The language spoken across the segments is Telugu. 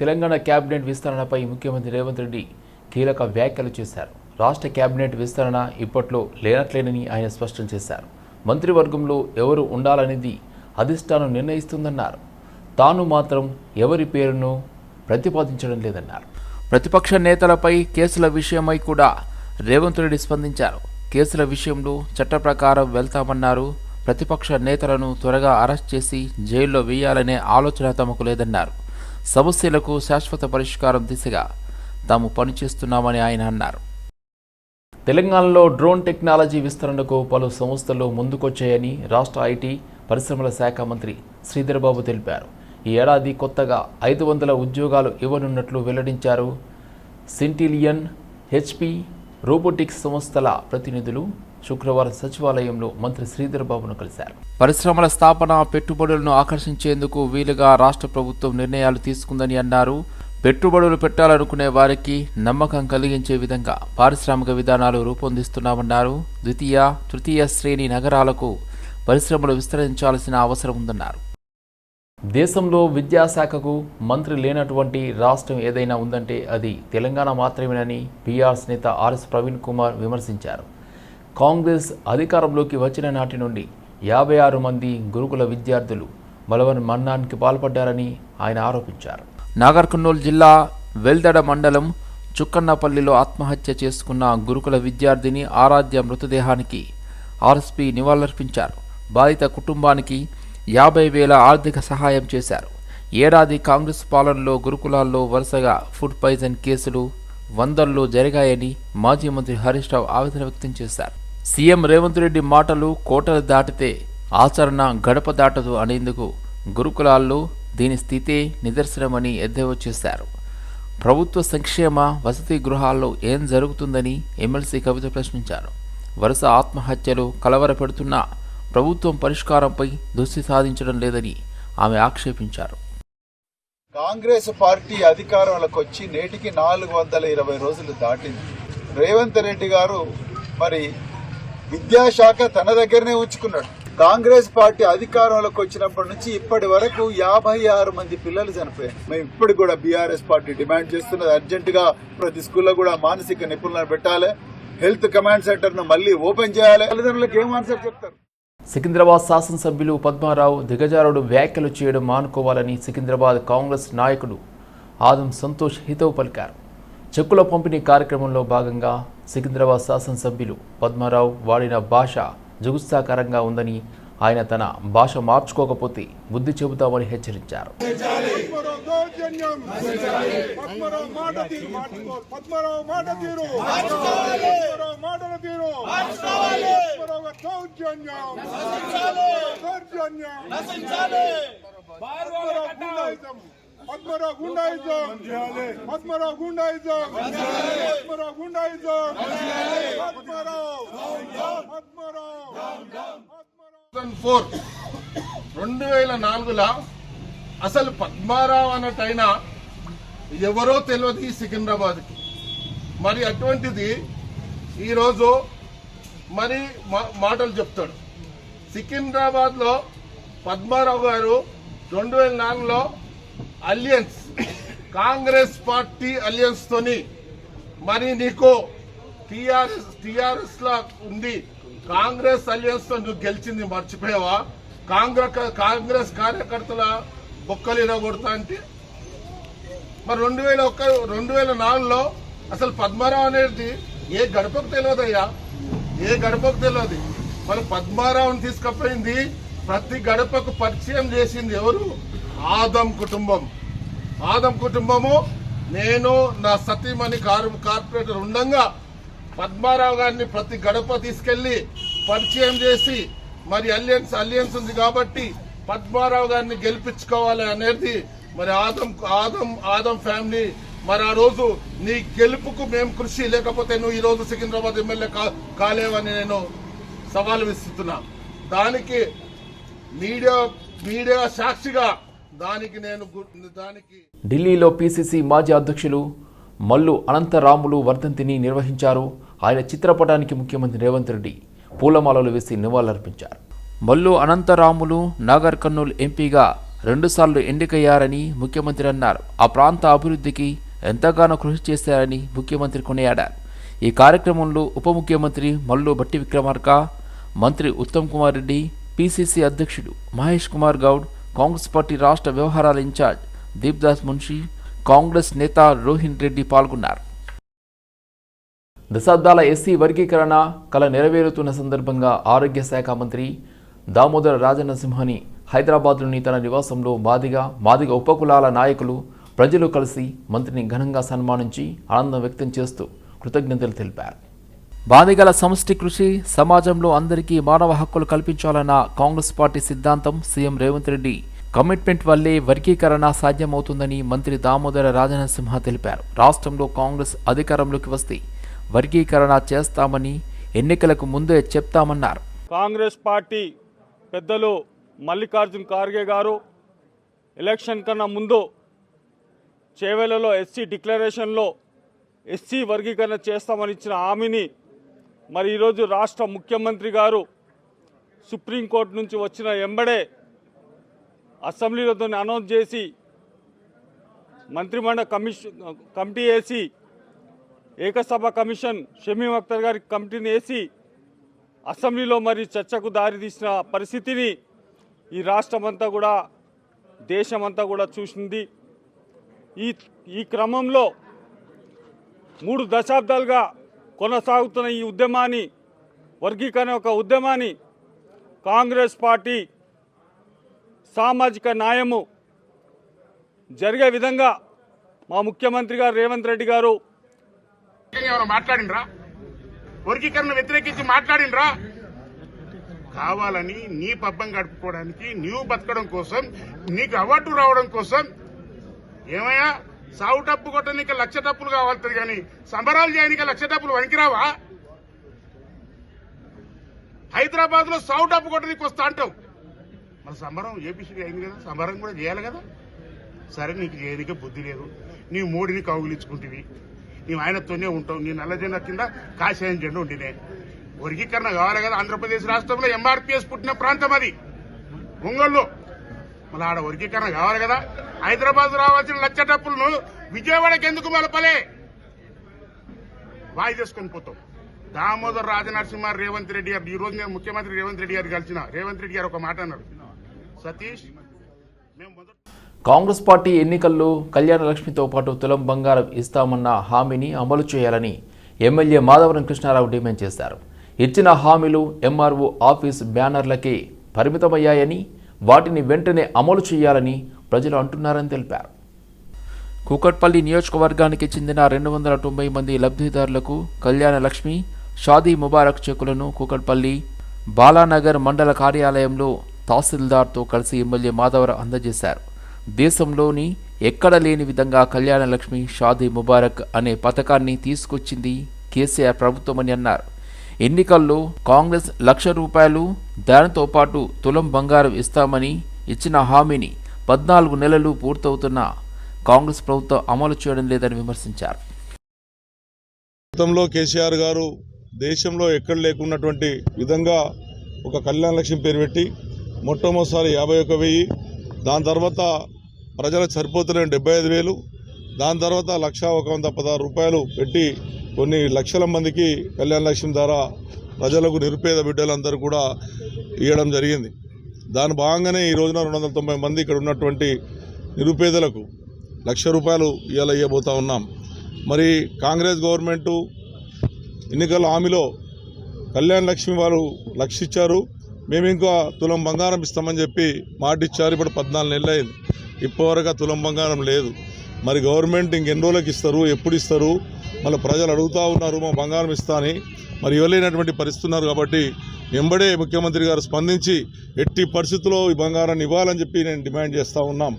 తెలంగాణ కేబినెట్ విస్తరణపై ముఖ్యమంత్రి రేవంత్ రెడ్డి కీలక వ్యాఖ్యలు చేశారు. రాష్ట్ర కేబినెట్ విస్తరణ ఇప్పట్లో లేనట్లేనని ఆయన స్పష్టం చేశారు. మంత్రివర్గంలో ఎవరు ఉండాలనేది అధిష్టానం నిర్ణయిస్తుందన్నారు. తాను మాత్రం ఎవరి పేరును ప్రతిపాదించడం లేదన్నారు. ప్రతిపక్ష నేతలపై కేసుల విషయమై కూడా రేవంత్ రెడ్డి స్పందించారు. కేసుల విషయంలో చట్ట ప్రకారం వెళ్తామన్నారు. ప్రతిపక్ష నేతలను త్వరగా అరెస్ట్ చేసి జైల్లో వేయాలనే ఆలోచన తమకు లేదన్నారు. సమస్యలకు శాశ్వత పరిష్కారం దిశగా తాము పనిచేస్తున్నామని ఆయన అన్నారు. తెలంగాణలో డ్రోన్ టెక్నాలజీ విస్తరణకు పలు సంస్థలు ముందుకొచ్చాయని రాష్ట్ర ఐటీ పరిశ్రమల శాఖ మంత్రి శ్రీధర్బాబు తెలిపారు. ఈ ఏడాది కొత్తగా ఐదు వందల ఉద్యోగాలు ఇవ్వనున్నట్లు వెల్లడించారు. సింటిలియన్ హెచ్పి రోబోటిక్స్ సంస్థల ప్రతినిధులు శుక్రవారం సచివాలయంలో మంత్రి శ్రీధర్ బాబును కలిశారు. పరిశ్రమల స్థాపన పెట్టుబడులను ఆకర్షించేందుకు వీలుగా రాష్ట్ర ప్రభుత్వం నిర్ణయాలు తీసుకుందని అన్నారు. పెట్టుబడులు పెట్టాలనుకునే వారికి నమ్మకం కలిగించే విధంగా పారిశ్రామిక విధానాలు రూపొందిస్తున్నామన్నారు. ద్వితీయ తృతీయ శ్రేణి నగరాలకు పరిశ్రమలు విస్తరించాల్సిన అవసరం ఉందన్నారు. దేశంలో విద్యాశాఖకు మంత్రి లేనటువంటి రాష్ట్రం ఏదైనా ఉందంటే అది తెలంగాణ మాత్రమేనని బీఆర్ఎస్ నేత ఆర్ఎస్ ప్రవీణ్ కుమార్ విమర్శించారు. కాంగ్రెస్ అధికారంలోకి వచ్చిన నాటి నుండి యాభై ఆరు మంది గురుకుల విద్యార్థులు బలవన్ మరణానికి పాల్పడ్డారని ఆయన ఆరోపించారు. నాగర్ కర్నూలు జిల్లా వెల్దడ మండలం చుక్కన్నపల్లిలో ఆత్మహత్య చేసుకున్న గురుకుల విద్యార్థిని ఆరాధ్య మృతదేహానికి ఆర్ఎస్పీ నివాళులర్పించారు. బాధిత కుటుంబానికి యాభై వేల ఆర్థిక సహాయం చేశారు. ఏడాది కాంగ్రెస్ పాలనలో గురుకులాల్లో వరుసగా ఫుడ్ పాయిజన్ కేసులు వందల్లో జరిగాయని మాజీ మంత్రి హరీష్ రావు ఆవేదన వ్యక్తం చేశారు. సీఎం రేవంత్ రెడ్డి మాటలు కోటలు దాటితే ఆచరణ గడప దాటదు అనేందుకు గురుకులాల్లో దీని స్థితే నిదర్శనమని ఎద్దేవా చేశారు. ప్రభుత్వ సంక్షేమ వసతి గృహాల్లో ఏం జరుగుతుందని ఎమ్మెల్సీ కవిత ప్రశ్నించారు. వరుస ఆత్మహత్యలు కలవరపెడుతున్నా ప్రభుత్వం పరిష్కారంపై దృష్టి సాధించడం లేదని ఆమె ఆక్షేపించారు. కాంగ్రెస్ పార్టీ అధికారంలోకి వచ్చి నేటికి నాలుగు వందల ఇరవై రోజులు దాటింది. రేవంత్ రెడ్డి గారు మరి విద్యాశాఖ తన దగ్గరనే ఉంచుకున్నాడు కాంగ్రెస్ పార్టీ అధికారంలోకి వచ్చినప్పటి నుంచి ఇప్పటి వరకు యాభై ఆరు మంది పిల్లలు చనిపోయారు. మేము ఇప్పుడు కూడా బీఆర్ఎస్ పార్టీ డిమాండ్ చేస్తున్నది అర్జెంట్గా ప్రతి స్కూల్లో కూడా మానసిక నిపుణులను పెట్టాలి. హెల్త్ కమాండ్ సెంటర్ను మళ్ళీ ఓపెన్ చేయాలి. తల్లిదండ్రులకు ఏం ఆన్సర్ చెప్తారు? సికింద్రాబాద్ శాసనసభ్యులు పద్మారావు దిగజారుడు వ్యాఖ్యలు చేయడం మానుకోవాలని సికింద్రాబాద్ కాంగ్రెస్ నాయకుడు ఆదం సంతోష్ హితవు పలికారు. చెక్కుల పంపిణీ కార్యక్రమంలో భాగంగా సికింద్రాబాద్ శాసనసభ్యులు పద్మారావు వాడిన భాష జుగుత్సాకరంగా ఉందని ఆయన తన భాష మార్చుకోకపోతే బుద్ధి చెబుతామని హెచ్చరించారు. దౌర్జన్యం పద్మరావు గుండాయిజం పద్మరావు. గుండాయిజం పద్మరావు. గుండాయిజం పద్మరావు పద్మరావు. ఫోర్ రెండు వేల నాలుగులో అసలు పద్మారావు అన్నట్టయినా ఎవరో తెలియదు ఈ సికింద్రాబాద్కి. మరి అటువంటిది ఈరోజు మరి మా- మాటలు చెప్తాడు. సికింద్రాబాద్లో పద్మారావు గారు రెండు వేల నాలుగులో అలియన్స్. కాంగ్రెస్ పార్టీ అలియన్స్ తోని మరి నీకు టిఆర్ఎస్ టిఆర్ఎస్ లా ఉంది. కాంగ్రెస్ అలియన్స్తో నువ్వు గెలిచింది మర్చిపోయావా? కాంగ్రెస్ కాంగ్రెస్ కార్యకర్తల బొక్కలు కొడతా అంటే? మరి రెండు వేల ఒక్క రెండు వేల నాలుగులో అసలు పద్మారావు అనేది ఏ గడపకు తెలియదయ్యా ఏ గడపకు తెలియదు మరి పద్మారావుని తీసుకుపోయింది ప్రతి గడపకు పరిచయం చేసింది ఎవరు? ఆదం కుటుంబం. ఆదం కుటుంబము నేను నా సతీమణి కారు కార్పొరేటర్ ఉండంగా పద్మారావు గారిని ప్రతి గడప తీసుకెళ్ళి పరిచయం చేసి మరి అలియన్స్ అలియన్స్ ఉంది కాబట్టి పద్మారావు గారిని గెలిపించుకోవాలి అనేది మరి ఆదం ఆదం ఆదం ఫ్యామిలీ. మరి ఆ రోజు నీ గెలుపుకు మేము కృషి లేకపోతే నువ్వు ఈ రోజు సికింద్రాబాద్ ఎమ్మెల్యే కా- కాలేవని నేను సవాల్ విస్తున్నా దానికి మీడియా మీడియా సాక్షిగా దానికి నేను దానికి ఢిల్లీలో పీసీసీ మాజీ అధ్యక్షులు మల్లు అనంతరాములు వర్ధంతిని నిర్వహించారు. ఆయన చిత్రపటానికి ముఖ్యమంత్రి రేవంత్ రెడ్డి పూలమాలలు వేసి నివాళులర్పించారు. మల్లు అనంతరాములు నాగర్ కర్నూలు ఎంపీగా రెండుసార్లు ఎన్నికయ్యారని ముఖ్యమంత్రి అన్నారు. ఆ ప్రాంత అభివృద్ధికి ఎంతగానో కృషి చేశారని ముఖ్యమంత్రి కొనియాడారు. ఈ కార్యక్రమంలో ఉప ముఖ్యమంత్రి మల్లు భట్టి విక్రమార్క మంత్రి ఉత్తమ్ కుమార్ రెడ్డి పిసిసి అధ్యక్షుడు మహేష్ కుమార్ గౌడ్ కాంగ్రెస్ పార్టీ రాష్ట్ర వ్యవహారాల ఇన్ఛార్జ్ దీప్దాస్ మున్షి కాంగ్రెస్ నేత రోహిన్ రెడ్డి పాల్గొన్నారు. దశాబ్దాల ఎస్సీ వర్గీకరణ కల నెరవేరుతున్న సందర్భంగా ఆరోగ్య శాఖ మంత్రి దామోదర రాజనసింహని హైదరాబాద్లోని తన నివాసంలో మాదిగ మాదిగ ఉపకులాల నాయకులు ప్రజలు కలిసి మంత్రిని ఘనంగా సన్మానించి ఆనందం వ్యక్తం చేస్తూ కృతజ్ఞతలు తెలిపారు. బాధిగల సమష్టి కృషి సమాజంలో అందరికీ మానవ హక్కులు కల్పించాలన్న కాంగ్రెస్ పార్టీ సిద్ధాంతం సీఎం రేవంత్ రెడ్డి కమిట్మెంట్ వల్లే వర్గీకరణ సాధ్యమవుతుందని మంత్రి దామోదర రాజనసింహ తెలిపారు. రాష్ట్రంలో కాంగ్రెస్ అధికారంలోకి వస్తే వర్గీకరణ చేస్తామని ఎన్నికలకు ముందే చెప్తామన్నారు. కాంగ్రెస్ పార్టీ పెద్దలు మల్లికార్జున్ ఖార్గే గారు ఎలక్షన్ కన్నా ముందు చేవెలలో ఎస్సీ డిక్లరేషన్లో ఎస్సీ వర్గీకరణ చేస్తామని ఇచ్చిన హామీని మరి ఈరోజు రాష్ట్ర ముఖ్యమంత్రి గారు సుప్రీంకోర్టు నుంచి వచ్చిన ఎంబడే అసెంబ్లీలతో అనౌన్స్ చేసి మంత్రిమండలి కమిషన్ కమిటీ వేసి ఏకసభ కమిషన్ షమీం అఖ్తర్ గారి కమిటీని వేసి అసెంబ్లీలో మరి చర్చకు దారితీసిన పరిస్థితిని ఈ రాష్ట్రమంతా కూడా దేశమంతా కూడా చూసింది. ఈ ఈ క్రమంలో మూడు దశాబ్దాలుగా కొనసాగుతున్న ఈ ఉద్యమాన్ని వర్గీకరణ ఒక ఉద్యమాన్ని కాంగ్రెస్ పార్టీ సామాజిక న్యాయము జరిగే విధంగా మా ముఖ్యమంత్రి గారు రేవంత్ రెడ్డి గారు మాట్లాడినరా వర్గీకరణ వ్యతిరేకించి మాట్లాడినరా కావాలని నీ పబ్బం గడుపుకోవడానికి నీవు బతకడం కోసం నీకు అవార్డు రావడం కోసం ఏమయ్యా? సావు డబ్బు కొట్టడానికి లక్ష డబ్బులు కావాలి కానీ సంబరాలు చేయడానికి లక్ష డబ్బులు వనికిరావా హైదరాబాద్లో సావు డబ్బు కొట్టడానికి వస్తా అంటావు. మన సంబరం ఏపీసీ అయింది కదా సంబరం కూడా చేయాలి కదా. సరే నీకు చేయడానికి బుద్ధి లేదు. నీ మోడీని కౌగిలించుకుంటువి. నీవు ఆయనతోనే ఉంటావు. నీ నల్లజెండా కింద కాషాయం జెండా ఉండినే. వర్గీకరణ కావాలి కదా. ఆంధ్రప్రదేశ్ రాష్ట్రంలో ఎంఆర్పీఎస్ పుట్టిన ప్రాంతం అది. ఒంగోలు మళ్ళీ ఆడ వర్గీకరణ కావాలి కదా. హైదరాబాద్ రావాల్సిన లక్ష డబ్బులను విజయవాడకి ఎందుకు మలపలే? వాయి చేసుకొని పోతాం. దామోదర్ రాజనరసింహ రేవంత్ రెడ్డి గారు ఈ రోజు నేను ముఖ్యమంత్రి రేవంత్ రెడ్డి గారు కలిసిన. రేవంత్ రెడ్డి గారు ఒక మాట అన్నారు. సతీష్ కాంగ్రెస్ పార్టీ ఎన్నికల్లో కళ్యాణ లక్ష్మితో పాటు తులం బంగారం ఇస్తామన్న హామీని అమలు చేయాలని ఎమ్మెల్యే మాధవరం కృష్ణారావు డిమాండ్ చేశారు. ఇచ్చిన హామీలు ఎంఆర్ఓ ఆఫీస్ బ్యానర్లకే పరిమితమయ్యాయని వాటిని వెంటనే అమలు చేయాలని ప్రజలు అంటున్నారని తెలిపారు. కూకట్పల్లి నియోజకవర్గానికి చెందిన రెండు వందల తొంభై మంది లబ్ధిదారులకు కళ్యాణ లక్ష్మి షాదీ ముబారక్ చెక్కులను కూకట్పల్లి బాలానగర్ మండల కార్యాలయంలో తహసీల్దార్తో కలిసి ఎమ్మెల్యే మాధవరావు అందజేశారు. దేశంలోని ఎక్కడ లేని విధంగా కళ్యాణలక్ష్మి షాదీ ముబారక్ అనే పథకాన్ని తీసుకొచ్చింది కేసీఆర్ ప్రభుత్వమని అన్నారు. ఎన్నికల్లో కాంగ్రెస్ లక్ష రూపాయలు దానితో పాటు తులం బంగారం ఇస్తామని ఇచ్చిన హామీని పద్నాలుగు నెలలు పూర్తవుతున్న కాంగ్రెస్ ప్రభుత్వం అమలు చేయడం లేదని విమర్శించారు. గతంలో కేసీఆర్ గారు దేశంలో ఎక్కడ లేకున్నటువంటి విధంగా ఒక కళ్యాణ లక్ష్మి పేరు పెట్టి మొట్టమొదటిసారి యాభై ఒక వెయ్యి. దాని తర్వాత ప్రజలకు సరిపోతున్న డెబ్బై ఐదు వేలు. దాని తర్వాత లక్ష ఒక వంద పదహారు రూపాయలు పెట్టి కొన్ని లక్షల మందికి కళ్యాణ లక్ష్యం ద్వారా ప్రజలకు నిరుపేద బిడ్డలందరూ కూడా ఇవ్వడం జరిగింది. దాని భాగంగానే ఈ రోజున రెండు వందల తొంభై మంది ఇక్కడ ఉన్నటువంటి నిరుపేదలకు లక్ష రూపాయలు ఇవాళ ఇవ్వబోతా ఉన్నాం. మరి కాంగ్రెస్ గవర్నమెంటు ఎన్నికల హామీలో కళ్యాణ్ లక్ష్మి వారు లక్ష ఇచ్చారు మేము ఇంకా తులం బంగారం ఇస్తామని చెప్పి మాట ఇచ్చారు ఇప్పుడు పద్నాలుగు నెలలు అయింది ఇప్పటివరకు తులం బంగారం లేదు. మరి గవర్నమెంట్ ఇంకెన్ని రోజులకు ఇస్తారు? ఎప్పుడు ఇస్తారు? మళ్ళీ ప్రజలు అడుగుతూ ఉన్నారు మా బంగారం ఇస్తా అని. మరి ఇవ్వలేనటువంటి పరిస్థితి ఉన్నారు కాబట్టి వెంబడే ముఖ్యమంత్రి గారు స్పందించి ఎట్టి పరిస్థితుల్లో ఈ బంగారాన్ని ఇవ్వాలని చెప్పి నేను డిమాండ్ చేస్తూ ఉన్నాం.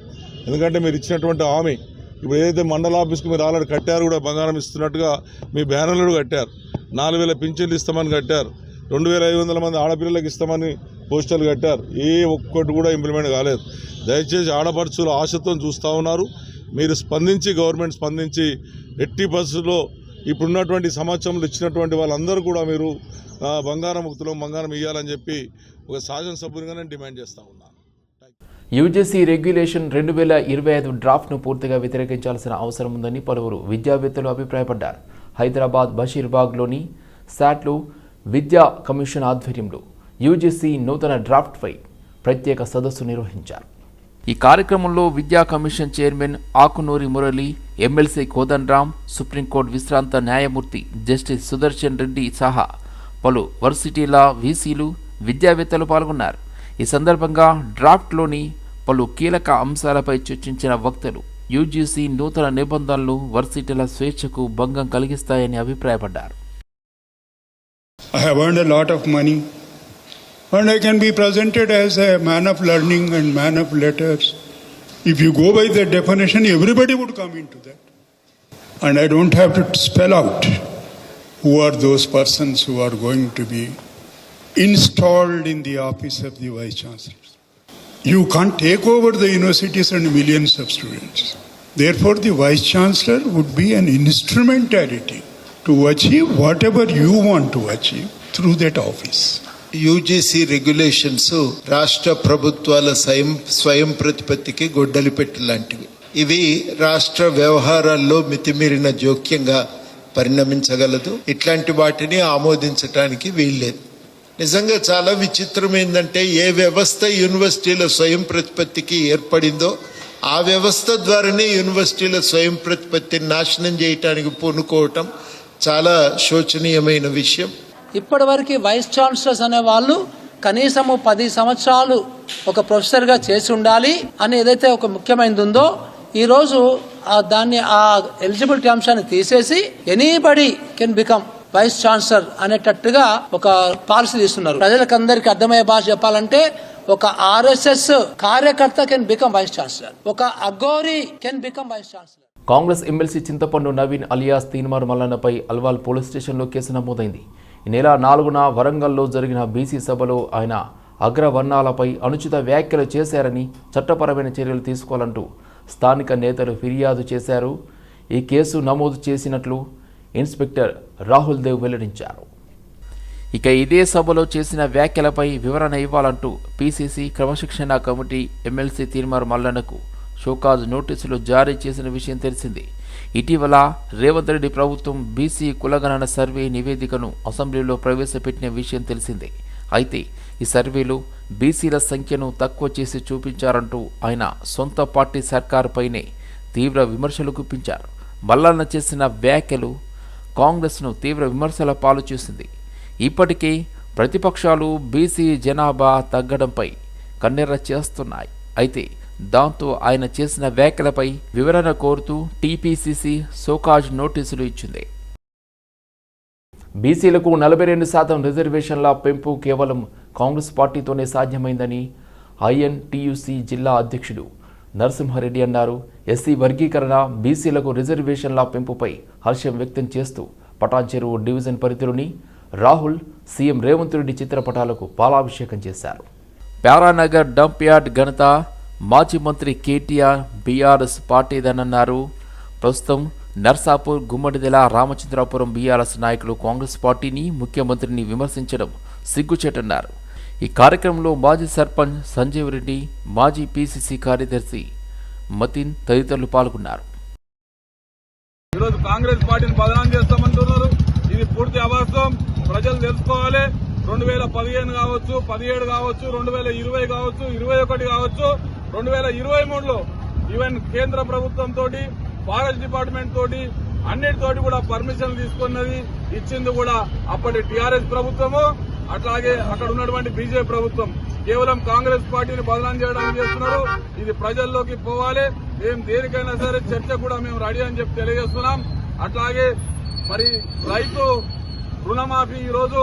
ఎందుకంటే మీరు ఇచ్చినటువంటి హామీ ఇప్పుడు ఏదైతే మండల ఆఫీస్కి మీరు ఆల్రెడీ కట్టారు కూడా బంగారం ఇస్తున్నట్టుగా మీ బ్యానర్లు కట్టారు. నాలుగు వేల పింఛన్లు ఇస్తామని కట్టారు. రెండు వేల ఐదు వందల మంది ఆడపిల్లలకు ఇస్తామని పోస్టర్లు కట్టారు. ఏ ఒక్కటి కూడా ఇంప్లిమెంట్ కాలేదు. దయచేసి ఆడపడుచులు ఆశతో చూస్తూ ఉన్నారు. మీరు స్పందించి గవర్నమెంట్ స్పందించి ఎట్టి పరిస్థితుల్లో ఇప్పుడున్నటువంటి సమాచారంలో ఇచ్చినటువంటి వాళ్ళందరూ కూడా మీరు బంగారం తులం బంగారం ఇవ్వాలని చెప్పి ఒక శాసనసభ్యునిగా నేను డిమాండ్ చేస్తూ ఉన్నాను యూజీసీ రెగ్యులేషన్ రెండు వేల ఇరవై ఐదు డ్రాఫ్ట్ను పూర్తిగా వ్యతిరేకించాల్సిన అవసరం ఉందని పలువురు విద్యావేత్తలు అభిప్రాయపడ్డారు. హైదరాబాద్ బషీర్బాగ్లోని శాట్లు విద్యా కమిషన్ ఆధ్వర్యంలో యూజీసీ నూతన డ్రాఫ్ట్పై ప్రత్యేక సదస్సు నిర్వహించారు. ఈ కార్యక్రమంలో విద్యా commission chairman Akunuri Murali MLC Kodandaram supreme court విశ్రాంత న్యాయమూర్తి జస్టిస్ సుదర్శన్ రెడ్డి సహా పలు వర్సిటీల వీసీలు విద్యావేత్తలు పాల్గొన్నారు. ఈ సందర్భంగా డ్రాఫ్ట్లోని పలు కీలక అంశాలపై చర్చించిన వక్తలు యూజీసీ నూతన నిబంధనలు వర్సిటీల స్వేచ్ఛకు భంగం కలిగిస్తాయని అభిప్రాయపడ్డారు. I have earned a lot of money, and I can be presented as a man of learning and man of letters. If you go by that definition, everybody would come into that. And I don't have to spell out who are those persons who are going to be installed in the office of the Vice Chancellors. You can't take over the universities and millions of students. Therefore, the Vice Chancellor would be an instrumentality to achieve whatever you want to achieve through that office. UGC regulations రాష్ట్ర ప్రభుత్వాల స్వయం స్వయం ప్రతిపత్తికి గొడ్డలి పెట్టి లాంటివి ఇవి రాష్ట్ర వ్యవహారాల్లో మితిమీరిన జోక్యంగా పరిణమించగలదు ఇట్లాంటి వాటిని ఆమోదించటానికి వీల్లేదు నిజంగా చాలా విచిత్రం ఏంటంటే ఏ వ్యవస్థ యూనివర్సిటీల స్వయం ప్రతిపత్తికి ఏర్పడిందో ఆ వ్యవస్థ ద్వారానే యూనివర్సిటీల స్వయం ప్రతిపత్తిని నాశనం చేయటానికి పూనుకోవటం చాలా శోచనీయమైన విషయం. ఇప్పటివరకు వైస్ ఛాన్సలర్స్ అనే వాళ్ళు కనీసము పది సంవత్సరాలు ఒక ప్రొఫెసర్గా చేసి ఉండాలి అని ఏదైతే ఒక ముఖ్యమైనది ఉందో ఈరోజు ఆ దాన్ని ఆ ఎలిజిబిలిటీ అంశాన్ని తీసేసి anybody can become vice chancellor అనేటట్టుగా ఒక పాలసీ తీస్తున్నారు. ప్రజలకు అందరికి అర్థమయ్యే భాష చెప్పాలంటే ఒక ఆర్ఎస్ఎస్ కార్యకర్త కెన్ బికమ్ వైస్ ఛాన్సలర్. ఒక aghori can become vice chancellor. Congress MLC Chintapandu Naveen alias Teenmar మల్లన్నపై Alwal police స్టేషన్లో కేసు నమోదైంది. ఈ నెల నాలుగున వరంగల్లో జరిగిన బీసీ సభలో ఆయన అగ్రవర్ణాలపై అనుచిత వ్యాఖ్యలు చేశారని చట్టపరమైన చర్యలు తీసుకోవాలంటూ స్థానిక నేతలు ఫిర్యాదు చేశారు. ఈ కేసు నమోదు చేసినట్లు ఇన్స్పెక్టర్ రాహుల్ దేవ్ వెల్లడించారు. ఇక ఇదే సభలో చేసిన వ్యాఖ్యలపై వివరణ ఇవ్వాలంటూ పీసీసీ క్రమశిక్షణ కమిటీ ఎమ్మెల్సీ తీర్మార్ మల్లన్నకు షోకాజ్ నోటీసులు జారీ చేసిన విషయం తెలిసింది. ఇటీవల రేవంత్ రెడ్డి ప్రభుత్వం బీసీ కులగణన సర్వే నివేదికను అసెంబ్లీలో ప్రవేశపెట్టిన విషయం తెలిసిందే. అయితే ఈ సర్వేలో బీసీల సంఖ్యను తక్కువ చేసి చూపించారంటూ ఆయన సొంత పార్టీ సర్కారుపైనే తీవ్ర విమర్శలు గుప్పించారు. మల్లన్న చేసిన వ్యాఖ్యలు కాంగ్రెస్ను తీవ్ర విమర్శల పాలు చేసింది. ఇప్పటికే ప్రతిపక్షాలు బీసీ జనాభా తగ్గడంపై కన్నెర్ర చేస్తున్నాయి. అయితే దాంతో ఆయన చేసిన వ్యాఖ్యలపై వివరణ కోరుతూ టీపీసీసీ సోకాజ్ నోటీసులు ఇచ్చింది. బీసీలకు నలభై రెండు శాతం రిజర్వేషన్ల పెంపు కేవలం కాంగ్రెస్ పార్టీతోనే సాధ్యమైందని ఐఎన్టీయూసీ జిల్లా అధ్యక్షుడు నరసింహారెడ్డి అన్నారు. ఎస్సీ వర్గీకరణ బీసీలకు రిజర్వేషన్ల పెంపుపై హర్షం వ్యక్తం చేస్తూ పటాన్ చెరువు డివిజన్ పరిధిలోని రాహుల్ సీఎం రేవంత్ రెడ్డి చిత్రపటాలకు పాలాభిషేకం చేశారు. ప్యారానగర్ డంప్ యార్డ్ ఘనత మాజీ మంత్రి కేటీఆర్ బీఆర్ఎస్ పార్టీదనన్నారు ప్రస్తుతం నర్సాపూర్ గుమ్మడిదెల రామచంద్రాపురం బీఆర్ఎస్ నాయకులు కాంగ్రెస్ పార్టీని ముఖ్యమంత్రిని విమర్శించడం సిగ్గుచేటన్నారు. ఈ కార్యక్రమంలో మాజీ సర్పంచ్ సంజీవ్ రెడ్డి మాజీ పీసీసీ కార్యదర్శి మతిన్ తదితరులు పాల్గొన్నారు. ఈరోజు కాంగ్రెస్ పార్టీని బదనాం చేస్తామంటున్నారు. ఇది పూర్తి అవాస్తవం ప్రజలు తెలుసుకోవాలి. రెండు వేల పదిహేను కావచ్చు పదిహేడు కావచ్చు రెండు వేల ఇరవై కావచ్చు ఇరవై ఒకటి కావచ్చు రెండు వేల ఇరవై మూడులో ఈవెన్ కేంద్ర ప్రభుత్వం తోటి ఫారెస్ట్ డిపార్ట్మెంట్ తోటి అన్నిటితోటి కూడా పర్మిషన్ తీసుకున్నది ఇచ్చింది కూడా అప్పటి టీఆర్ఎస్ ప్రభుత్వము. అట్లాగే అక్కడ ఉన్నటువంటి బీజేపీ ప్రభుత్వం కేవలం కాంగ్రెస్ పార్టీని బదనాం చేయడానికి చేస్తున్నారు. ఇది ప్రజల్లోకి పోవాలి. మేము దేనికైనా సరే చర్చ కూడా మేము రెడీ అని చెప్పి తెలియజేస్తున్నాం. అట్లాగే మరి రైతు రుణమాఫీ ఈ రోజు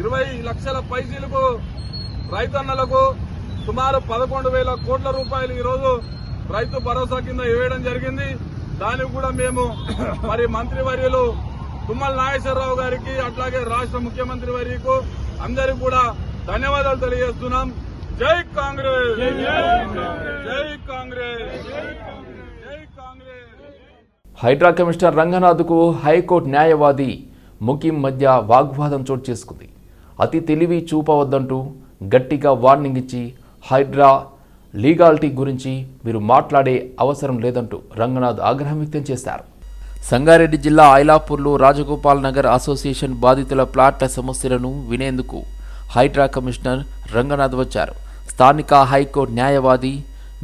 ఇరవై లక్షల పైసలకు రైతన్నలకు సుమారు పదకొండు వేల కోట్ల రూపాయలు ఈ రోజు రైతు భరోసా కింద వేయడం జరిగింది. దానికి కూడా మేము మరి మంత్రివర్యులు తుమ్మల నాగేశ్వరరావు గారికి అట్లాగే రాష్ట్ర ముఖ్యమంత్రి వర్యకు అందరికి కూడా ధన్యవాదాలు తెలియజేస్తున్నాం. జై కాంగ్రెస్! జై కాంగ్రెస్! జై కాంగ్రెస్! హైడ్రా కమిషనర్ రంగనాథ్కు హైకోర్టు న్యాయవాది ముకిం మధ్య వాగ్వాదం చోటు చేసుకుంది. అతి తెలివి చూపవద్దంటూ గట్టిగా వార్నింగ్ ఇచ్చి హైడ్రా లీగాలిటీ గురించి మీరు మాట్లాడే అవసరం లేదంటూ రంగనాథ్ ఆగ్రహం వ్యక్తం చేశారు. సంగారెడ్డి జిల్లా ఐలాపూర్లో రాజగోపాల్ నగర్ అసోసియేషన్ బాధితుల ప్లాట్ల సమస్యలను వినేందుకు హైడ్రా కమిషనర్ రంగనాథ్ వచ్చారు. స్థానిక హైకోర్టు న్యాయవాది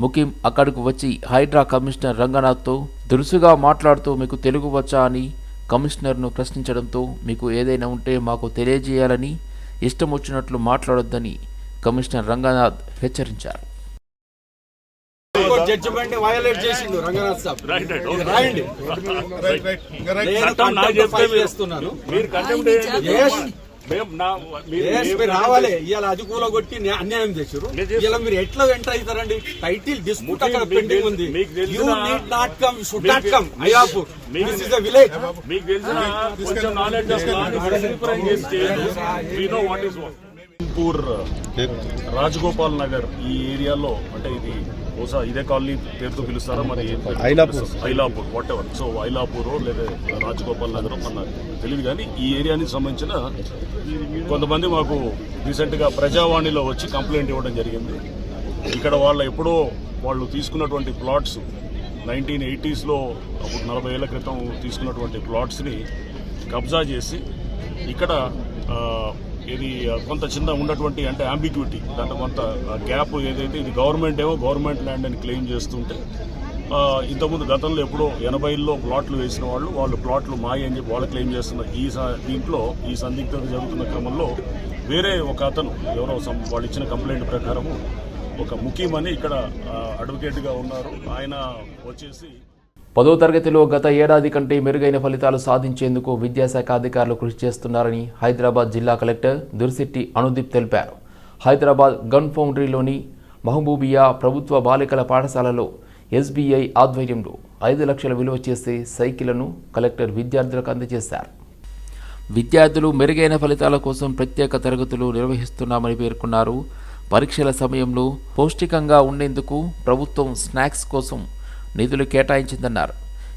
ముఖిం అక్కడకు వచ్చి హైడ్రా కమిషనర్ రంగనాథ్తో దురుసుగా మాట్లాడుతూ మీకు తెలుగు వచ్చా అని కమిషనర్ను ప్రశ్నించడంతో మీకు ఏదైనా ఉంటే మాకు తెలియజేయాలని ఇష్టం వచ్చినట్లు మాట్లాడొద్దని కమిషనర్ రంగనాథ్ హెచ్చరించారు. జడ్జిమెంట్ వైలేట్ చేసిండు రంగనాథ్ సాబ్. రాయండి. చేస్తున్నాను. రావాలి. ఇవాళ అది కొట్టి న్యా- అన్యాయం చేశారు. ఇలా మీరు ఎట్లా ఎంటర్ అవుతారండి? టైటిల్ డిస్ప్యూట్ అక్కడ పెండింగ్ ఉంది. You need not come should not come Ayapur మీకు- దిస్ ఇస్ విలేజ్ మీకు తెలిసిన కొంచెం నాలెడ్జ్ ఆఫ్ లా రిప్రజెంట్ చేసి చేయండి వీ నో వాట్ పూర్ రాజగోపాల్ నగర్ ఈ ఏరియాలో అంటే ఇది బహుశా ఇదే కాలనీ పేరుతో పిలుస్తారా మరి? Ailapur. Ailapur whatever so Ailapur లేదా రాజగోపాల్ నగర్ మన తెలియదు కానీ ఈ ఏరియానికి సంబంధించిన కొంతమంది మాకు రీసెంట్గా ప్రజావాణిలో వచ్చి కంప్లైంట్ ఇవ్వడం జరిగింది ఇక్కడ వాళ్ళ ఎప్పుడో వాళ్ళు తీసుకున్నటువంటి ప్లాట్స్ నైన్టీన్ ఎయిటీస్లో అప్పుడు నలభై ఏళ్ళ క్రితం తీసుకున్నటువంటి ప్లాట్స్ని కబ్జా చేసి ఇక్కడ ఇది కొంత చిన్న ఉన్నటువంటి అంటే అంబిగ్యూటీ దాంట్లో కొంత గ్యాప్ ఏదైతే ఇది గవర్నమెంట్ ఏమో గవర్నమెంట్ ల్యాండ్ అని క్లెయిమ్ చేస్తుంటే ఇంతకుముందు గతంలో ఎప్పుడో ఎనభైల్లో ప్లాట్లు వేసిన వాళ్ళు వాళ్ళు ప్లాట్లు మాయ అని చెప్పి వాళ్ళు క్లెయిమ్ చేస్తున్నారు ఈ స- దీంట్లో ఈ సందిగ్ధత జరుగుతున్న క్రమంలో వేరే ఒక అతను ఎవరో వాళ్ళు ఇచ్చిన కంప్లైంట్ ప్రకారము ఒక ముఖ్యమని ఇక్కడ అడ్వకేట్గా ఉన్నారు. ఆయన వచ్చేసి పదో తరగతిలో గత ఏడాది కంటే మెరుగైన ఫలితాలు సాధించేందుకు విద్యాశాఖ అధికారులు కృషి చేస్తున్నారని హైదరాబాద్ జిల్లా కలెక్టర్ దుర్శెట్టి అనుదీప్ తెలిపారు. హైదరాబాద్ గన్ ఫౌండరీలోని మహబూబియా ప్రభుత్వ బాలికల పాఠశాలలో ఎస్బీఐ ఆధ్వర్యంలో ఐదు లక్షల విలువ చేసే సైకిళ్ళను కలెక్టర్ విద్యార్థులకు అందజేశారు. విద్యార్థులు మెరుగైన ఫలితాల కోసం ప్రత్యేక తరగతులు నిర్వహిస్తున్నామని పేర్కొన్నారు. పరీక్షల సమయంలో పౌష్టికంగా ఉండేందుకు ప్రభుత్వం స్నాక్స్ కోసం నిధులు కేటాయించిందన్నారు.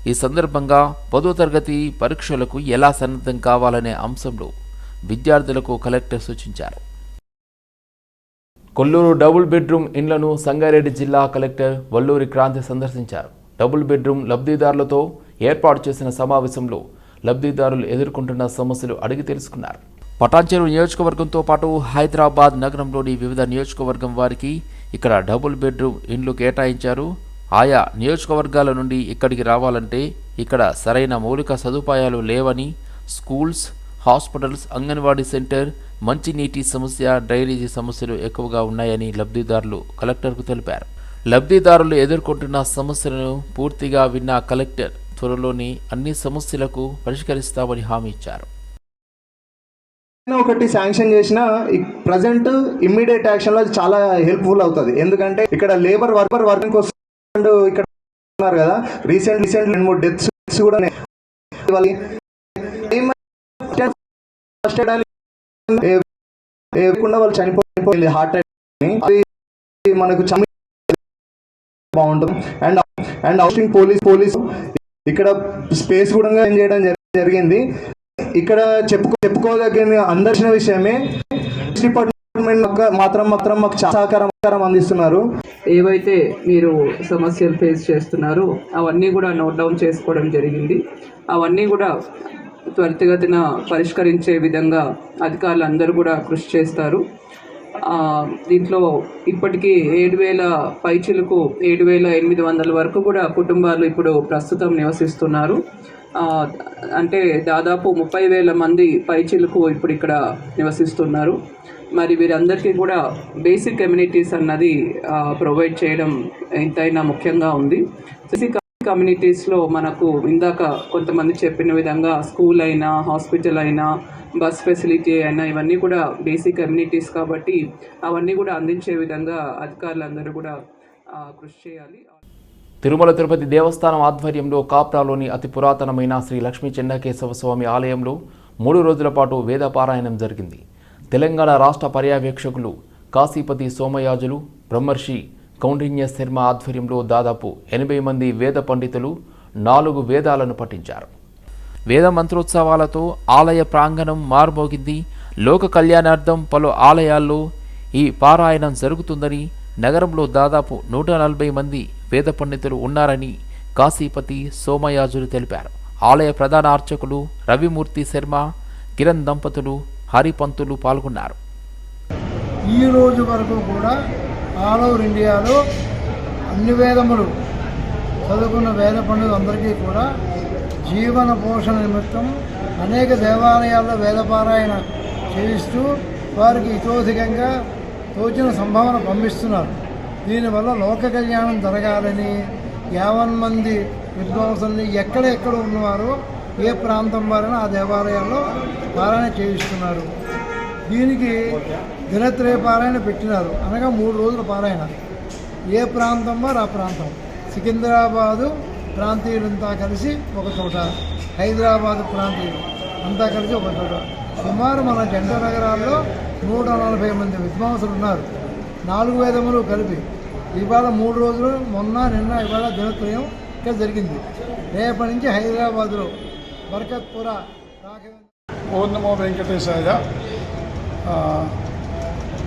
ఈ సందర్భంగా పదో తరగతి పరీక్షలకు ఎలా సన్నద్ధం కావాలనే అంశంలో విద్యార్థులకు కలెక్టర్ సూచించారు. కొల్లూరు డబుల్ బెడ్రూమ్ ఇండ్లను సంగారెడ్డి జిల్లా కలెక్టర్ వల్లూరి క్రాంతి సందర్శించారు. డబుల్ బెడ్రూమ్ లబ్ధిదారులతో ఏర్పాటు చేసిన సమావేశంలో లబ్ధిదారులు ఎదుర్కొంటున్న సమస్యలు అడిగి తెలుసుకున్నారు. పటాన్చెరు నియోజకవర్గంతో పాటు హైదరాబాద్ నగరంలోని వివిధ నియోజకవర్గం వారికి ఇక్కడ డబుల్ బెడ్రూమ్ ఇండ్లు కేటాయించారు. ఆయా నియోజకవర్గాల నుండి ఇక్కడికి రావాలంటే ఇక్కడ సరైన మౌలిక సదుపాయాలు లేవని స్కూల్స్ హాస్పిటల్స్ అంగన్వాడీ సెంటర్ మంచినీటి సమస్య డ్రైనేజీ సమస్యలు ఎక్కువగా ఉన్నాయని లబ్ధిదారులు కలెక్టర్కు తెలిపారు. లబ్ధిదారులు ఎదుర్కొంటున్న సమస్యలను పూర్తిగా విన్న కలెక్టర్ త్వరలోని అన్ని సమస్యలకు పరిష్కరిస్తామని హామీ ఇచ్చారు. ఒకటి శాంక్షన్ చేసిన ప్రజెంట్ ఇమ్మీడియట్ యాక్షన్లో చాలా హెల్ప్ఫుల్ అవుతుంది. ఎందుకంటే ఇక్కడ లేబర్ వర్కర్ వర్కింగ్ కోసం అండ్ ఇక్కడ ఉన్నారు కదా. రీసెంట్ రీసెంట్ రెండు మూడు డెత్స్ కూడా ఉన్నాయి. ఫస్ట్ ఎయిడ్ వాళ్ళు చనిపోయింది హార్ట్ అటాక్ అది మనకు బాగుంటుంది. And and housing police police ఇక్కడ స్పేస్ కూడా ఏం చేయడం జరిగింది. ఇక్కడ చెప్పుకో చెప్పుకోదగ్గ అందర్శన విషయమే డిపార్ట్మెంట్ మాత్రం మాత్రం మాకు చాలా సహకారం అందిస్తున్నారు. ఏవైతే మీరు సమస్యలు ఫేస్ చేస్తున్నారో అవన్నీ కూడా నోట్ డౌన్ చేసుకోవడం జరిగింది. అవన్నీ కూడా త్వరితగతిన పరిష్కరించే విధంగా అధికారులు అందరూ కూడా కృషి చేస్తారు. దీంట్లో ఇప్పటికీ ఏడు వేల పైచిలకు ఏడు వేల ఎనిమిది వందల వరకు కూడా కుటుంబాలు ఇప్పుడు ప్రస్తుతం నివసిస్తున్నారు. అంటే దాదాపు ముప్పై వేల మంది పైచిలకు ఇప్పుడు ఇక్కడ నివసిస్తున్నారు. మరి వీరందరికీ కూడా బేసిక్ కమ్యూనిటీస్ అన్నది ప్రొవైడ్ చేయడం ఎంతైనా ముఖ్యంగా ఉంది. బేసిక్ కమ్యూనిటీస్లో మనకు ఇందాక కొంతమంది చెప్పిన విధంగా స్కూల్ అయినా హాస్పిటల్ అయినా బస్ ఫెసిలిటీ అయినా ఇవన్నీ కూడా బేసిక్ కమ్యూనిటీస్ కాబట్టి అవన్నీ కూడా అందించే విధంగా అధికారులందరూ కూడా కృషి చేయాలి. తిరుమల తిరుపతి దేవస్థానం ఆధ్వర్యంలో కాప్రాలోని అతి పురాతనమైన శ్రీ లక్ష్మీ చెన్నకేశవ స్వామి ఆలయంలో మూడు రోజుల పాటు వేద పారాయణం జరిగింది. తెలంగాణ రాష్ట్ర పర్యవేక్షకులు కాశీపతి సోమయాజులు బ్రహ్మర్షి కౌండిన్య శర్మ ఆధ్వర్యంలో దాదాపు ఎనభై మంది వేద పండితులు నాలుగు వేదాలను పఠించారు. వేద మంత్రోత్సవాలతో ఆలయ ప్రాంగణం మారుమోగింది. లోక కళ్యాణార్థం పలు ఆలయాల్లో ఈ పారాయణం జరుగుతుందని నగరంలో దాదాపు నూట నలభై మంది వేద పండితులు ఉన్నారని కాశీపతి సోమయాజులు తెలిపారు. ఆలయ ప్రధాన అర్చకులు రవిమూర్తి శర్మ కిరణ్ దంపతులు హరిపంతులు పాల్గొన్నారు. ఈ రోజు వరకు కూడా ఆల్ ఓవర్ ఇండియాలో అన్ని వేదములు చదువుకున్న వేద పండితులందరికీ కూడా జీవన పోషణ నిమిత్తం అనేక దేవాలయాల్లో వేదపారాయణ చేయిస్తూ వారికి ఇతోధికంగా తోచిన సంభావన పంపిస్తున్నారు. దీనివల్ల లోక కళ్యాణం జరగాలని యావన్ మంది విద్వాంసుల్ని ఎక్కడెక్కడ ఉన్నవారో ఏ ప్రాంతం వారైనా ఆ దేవాలయాల్లో పారాయణ చేయిస్తున్నారు. దీనికి దినత్రయ పారాయణ పెట్టినారు. అనగా మూడు రోజుల పారాయణ. ఏ ప్రాంతం వారు ఆ ప్రాంతం. సికింద్రాబాదు ప్రాంతీయులంతా కలిసి ఒక చోట హైదరాబాద్ ప్రాంతీయులు అంతా కలిసి ఒక చోట. సుమారు మన జంట నగరాల్లో నూట నలభై మంది విద్వాంసులు ఉన్నారు. నాలుగు వేదములు కలిపి. ఇవాళ మూడు రోజులు మొన్న నిన్న ఇవాళ దినత్రయం ఇక్కడ జరిగింది. రేపటి నుంచి హైదరాబాద్లో బర్కత్పుర రాఘవేంద్ర ఓం నమో వెంకటేశాయ.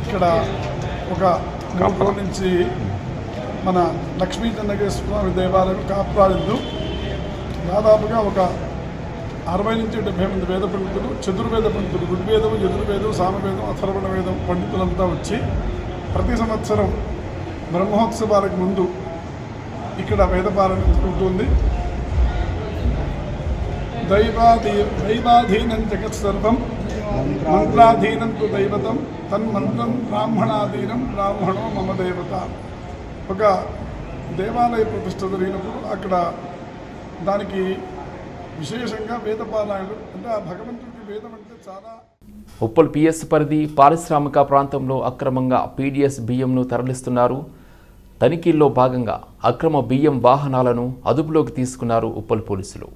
ఇక్కడ ఒక మూడు నుంచి మన లక్ష్మీ చెన్నకేశ్వర స్వామి దేవాలయం కాపాడిందు దాదాపుగా ఒక అరవై నుంచి డెబ్బై మంది వేద పండితులు చతుర్వేద పండితులు ఋగ్వేదం యజుర్వేదం సామవేదం అథర్వణ వేదం పండితులంతా వచ్చి ప్రతి సంవత్సరం బ్రహ్మోత్సవాలకు ముందు ఇక్కడ వేదపాలన జరుగుతుంది. దైవాధీ దైవాధీనం జగత్ సర్వం. మంత్రాధీనం తు దైవతం. తన్మంత్రం బ్రాహ్మణాధీనం బ్రాహ్మణో మమ దేవత. ఒక దేవాలయ ప్రతిష్ట జరిగినప్పుడు అక్కడ దానికి విశేషంగా వేదపారాయణలు అంటే ఆ భగవంతుడికి వేదం అంటే చాలా ఉప్పల్ పిఎస్ పరిధి పారిశ్రామిక ప్రాంతంలో అక్రమంగా పీడీఎస్ బియ్యంను తరలిస్తున్నారు. తనిఖీల్లో భాగంగా అక్రమ బియ్యం వాహనాలను అదుపులోకి తీసుకున్నారు ఉప్పల్ పోలీసులు.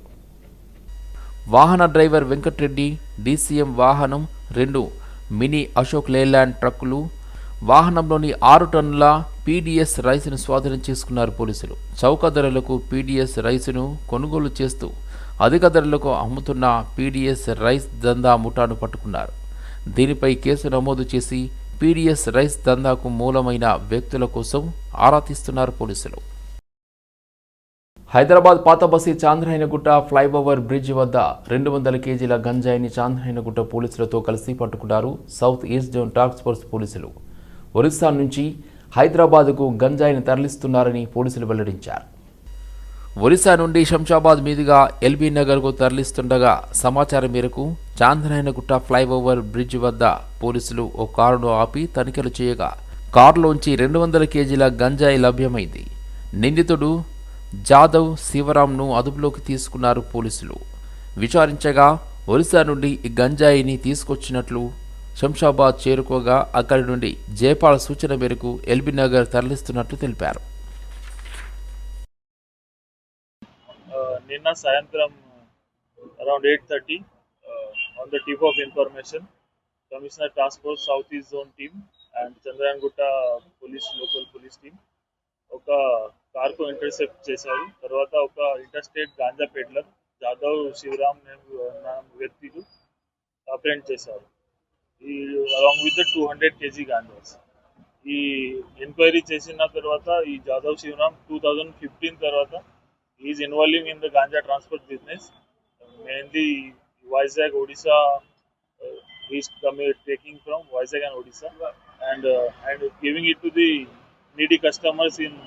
వాహన డ్రైవర్ వెంకట్రెడ్డి డీసీఎం వాహనం రెండు మినీ అశోక్ లేలాండ్ ట్రక్కులు వాహనంలోని ఆరు టన్నుల పీడీఎస్ రైస్ను స్వాధీనం చేసుకున్నారు పోలీసులు. చౌక ధరలకు పీడీఎస్ రైసును కొనుగోలు చేస్తూ అధిక ధరలకు అమ్ముతున్న పీడీఎస్ రైస్ దందా ముఠాను పట్టుకున్నారు. దీనిపై కేసు నమోదు చేసి పీడీఎస్ రైస్ దందాకు మూలమైన వ్యక్తుల కోసం ఆరా తీస్తున్నారు పోలీసులు. హైదరాబాద్ పాత బస్తీ చాంద్రాయనగుట్ట ఫ్లైఓవర్ బ్రిడ్జ్ వద్ద రెండు వందల కేజీల గంజాయిని చాంద్రాయనగుట్ట పోలీసులతో కలిసి పట్టుకున్నారు south east zone task force పోలీసులు. ఒరిస్సా నుంచి హైదరాబాద్కు గంజాయిని తరలిస్తున్నారని పోలీసులు వెల్లడించారు. ఒరిస్సా నుండి శంషాబాద్ మీదుగా ఎల్బీ నగర్కు తరలిస్తుండగా సమాచారం మేరకు చాంద్రాయనగుట్ట ఫ్లైఓవర్ బ్రిడ్జ్ వద్ద పోలీసులు ఓ కారును ఆపి తనిఖీలు చేయగా కారులోంచి రెండు వందల కేజీల గంజాయి లభ్యమైంది. నిందితుడు జాదవ్ శివరాంను అదుపులోకి తీసుకున్నారు పోలీసులు. విచారించగా ఒరిస్సా నుండి ఈ గంజాయిని తీసుకొచ్చినట్లు శంషాబాద్ చేరుకోగా అక్కడి నుండి జయపాల్ సూచన మేరకు ఎల్బీ నగర్ తరలిస్తున్నట్లు తెలిపారు. నిన్న సాయంత్రం around eight thirty on the tip of information commissioner task force south east zone team and Chandrayangutta police local police team ఒక కార్కు ఇంటర్సెప్ట్ చేశారు. తర్వాత ఒక ఇంటర్స్టేట్ గాంజా పెడ్లర్ జాదవ్ శివరామ్ వ్యక్తులు అప్రెంట్ చేశారు. ఈ along with two hundred KG ganjas. ఈ ఎంక్వైరీ చేసిన తర్వాత ఈ Jadhav Sivaram two thousand fifteen తర్వాత is involving in the ganja transport business mainly Vizag Odisha is taking from Vizag and Odisha and and giving it to the needy customers in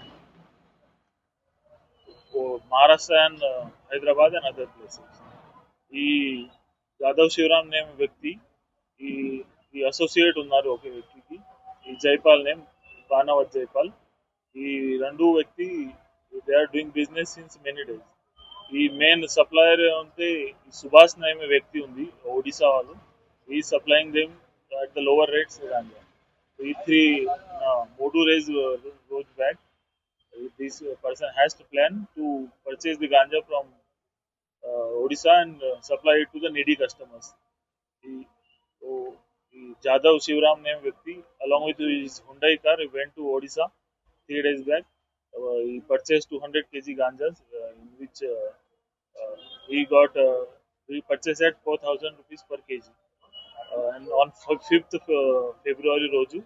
Maharashtra and Hyderabad and other places ఈ యాదవ్ శివరామ్ నేమ్ వ్యక్తి ఈ ఈ అసోసియేట్ ఉన్నారు ఒక వ్యక్తికి ఈ జైపాల్ నేమ్ బాణవత్ జైపాల్. ఈ రెండు వ్యక్తి they are doing business since many days ఈ మెయిన్ సప్లయర్ ఉంటే ఈ సుభాష్ నేమ్ వ్యక్తి ఉంది ఒడిశా వాళ్ళు. ఈ supplying them at the lower rates ఈ త్రీ మూడు రేజ్ రోజు back this person has to plan to purchase the ganja from uh, Odisha and uh, supply it to the needy customers. He, so, he Jadhav Shivram name Vyakti, along with his Hyundai car, he went to Odisha three days back. Uh, he purchased 200 kg ganjas, uh, in which uh, uh, he got uh, he purchased at 4,000 rupees per kg. Uh, and on 5th uh, February, Roju,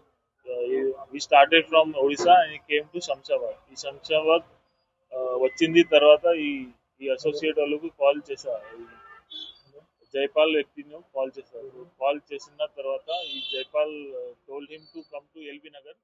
ఈ started from Odisha and came to Shamshabad ఈ శంషాబాద్ వచ్చింది తర్వాత ఈ ఈ అసోసియేట్ వాళ్ళకు కాల్ చేశారు జైపాల్ వ్యక్తిని కాల్ చేశారు కాల్ చేసిన తర్వాత ఈ Jaipal told him to come to LB Nagar